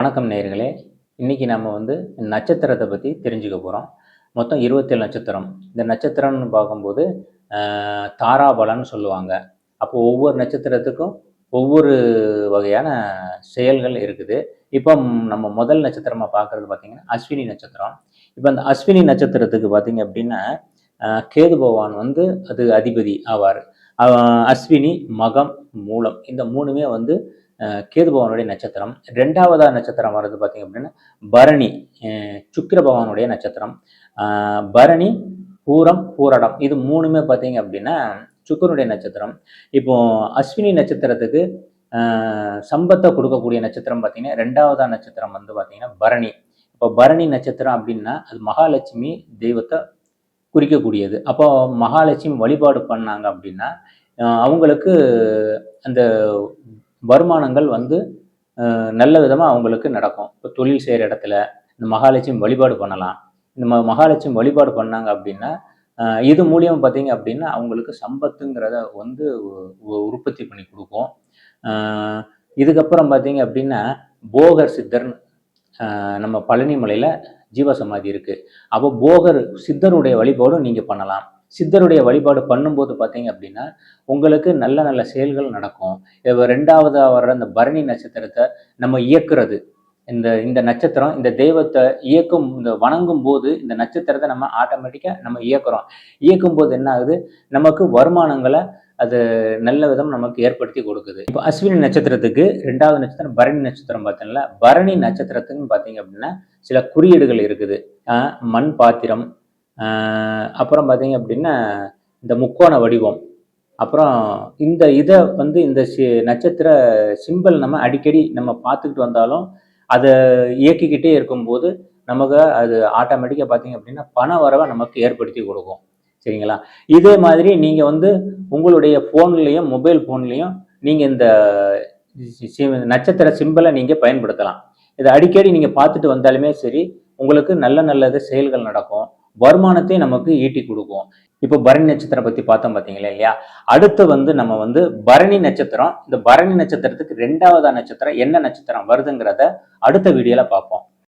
வணக்கம் நேர்களே இன்னைக்கு நம்ம வந்து நட்சத்திரத்தை பற்றி தெரிஞ்சுக்க போகிறோம் மொத்தம் இருபத்தேழு நட்சத்திரம். இந்த நட்சத்திரம்னு பார்க்கும்போது தாராபலன்னு சொல்லுவாங்க. அப்போ ஒவ்வொரு நட்சத்திரத்துக்கும் ஒவ்வொரு வகையான செயல்கள் இருக்குது. இப்போ நம்ம முதல் நட்சத்திரமாக பார்க்குறது பார்த்திங்கன்னா அஸ்வினி நட்சத்திரம். இப்போ அந்த அஸ்வினி நட்சத்திரத்துக்கு பார்த்திங்க அப்படின்னா கேது பகவான் வந்து அது அதிபதி ஆவார். அஸ்வினி மகம் மூலம். இந்த மூணுமே வந்து கேது பகவானுடைய நட்சத்திரம். ரெண்டாவதா நட்சத்திரம் வர்றது பார்த்தீங்க அப்படின்னா பரணி சுக்கிர பகவானுடைய நட்சத்திரம். பரணி பூரம் பூரடம் இது மூணுமே பார்த்தீங்க அப்படின்னா சுக்கிரனுடைய நட்சத்திரம். இப்போ அஸ்வினி நட்சத்திரத்துக்கு சம்பத்தை கொடுக்கக்கூடிய நட்சத்திரம் பார்த்தீங்கன்னா ரெண்டாவதா நட்சத்திரம் வந்து பார்த்தீங்கன்னா பரணி. இப்போ பரணி நட்சத்திரம் அப்படின்னா அது மகாலட்சுமி தெய்வத்தை குறிக்கக்கூடியது. அப்போ மகாலட்சுமி வழிபாடு பண்ணாங்க அப்படின்னா அவங்களுக்கு அந்த வருமானங்கள் வந்து நல்ல விதமாக அவங்களுக்கு நடக்கும். இப்போ தொழில் செய்கிற இடத்துல இந்த மகாலட்சுமி வழிபாடு பண்ணலாம். இந்த ம மகாலட்சுமி வழிபாடு பண்ணாங்க அப்படின்னா இது மூலியம் பார்த்தீங்க அப்படின்னா அவங்களுக்கு சம்பத்துங்கிறத வந்து உ- உற்பத்தி பண்ணி கொடுக்கும். இதுக்கப்புறம் பார்த்தீங்க அப்படின்னா போகர் சித்தர்னு நம்ம பழனிமலையில் ஜீவசமாதி இருக்குது அப்போ போகர் சித்தருடைய வழிபாடும் நீங்கள் பண்ணலாம். சித்தருடைய வழிபாடு பண்ணும்போது பார்த்தீங்க அப்படின்னா உங்களுக்கு நல்ல நல்ல செயல்கள் நடக்கும். இப்போ ரெண்டாவதா வர்ற அந்த பரணி நட்சத்திரத்தை நம்ம இயக்குறது. இந்த இந்த நட்சத்திரம் இந்த தெய்வத்தை இயக்கும் இந்த வணங்கும் போது இந்த நட்சத்திரத்தை நம்ம ஆட்டோமேட்டிக்காக நம்ம இயக்குறோம். இயக்கும் போது என்ன ஆகுது? நமக்கு வருமானங்களை அது நல்ல விதம் நமக்கு ஏற்படுத்தி கொடுக்குது. இப்போ அஸ்வினி நட்சத்திரத்துக்கு ரெண்டாவது நட்சத்திரம் பரணி நட்சத்திரம் பார்த்தீங்களா பரணி நட்சத்திரத்துக்குன்னு பார்த்தீங்க அப்படின்னா சில குறியீடுகள் இருக்குது. மண் பாத்திரம் அப்புறம் பார்த்தீங்க அப்படின்னா இந்த முக்கோண வடிவம். அப்புறம் இந்த இதை வந்து இந்த சி நட்சத்திர சிம்பல் நம்ம அடிக்கடி நம்ம பார்த்துக்கிட்டு வந்தாலும் அதை இயக்கிக்கிட்டே இருக்கும்போது நமக்கு அது ஆட்டோமேட்டிக்காக பார்த்தீங்க அப்படின்னா பண வரவை நமக்கு ஏற்படுத்தி கொடுக்கும். சரிங்களா? இதே மாதிரி நீங்கள் வந்து உங்களுடைய ஃபோன்லேயும் மொபைல் ஃபோன்லேயும் நீங்கள் இந்த நட்சத்திர சிம்பலை நீங்கள் பயன்படுத்தலாம். இதை அடிக்கடி நீங்கள் பார்த்துட்டு வந்தாலுமே சரி உங்களுக்கு நல்ல நல்லது செயல்கள் நடக்கும். வருமானத்தை நமக்கு ஈட்டி கொடுக்கும். இப்போ பரணி நட்சத்திரம் பற்றி பார்த்தோம் பார்த்தீங்களா இல்லையா? அடுத்து வந்து நம்ம வந்து பரணி நட்சத்திரம். இந்த பரணி நட்சத்திரத்துக்கு ரெண்டாவதா நட்சத்திரம் என்ன நட்சத்திரம் வருதுங்கிறத அடுத்த வீடியோல பார்ப்போம்.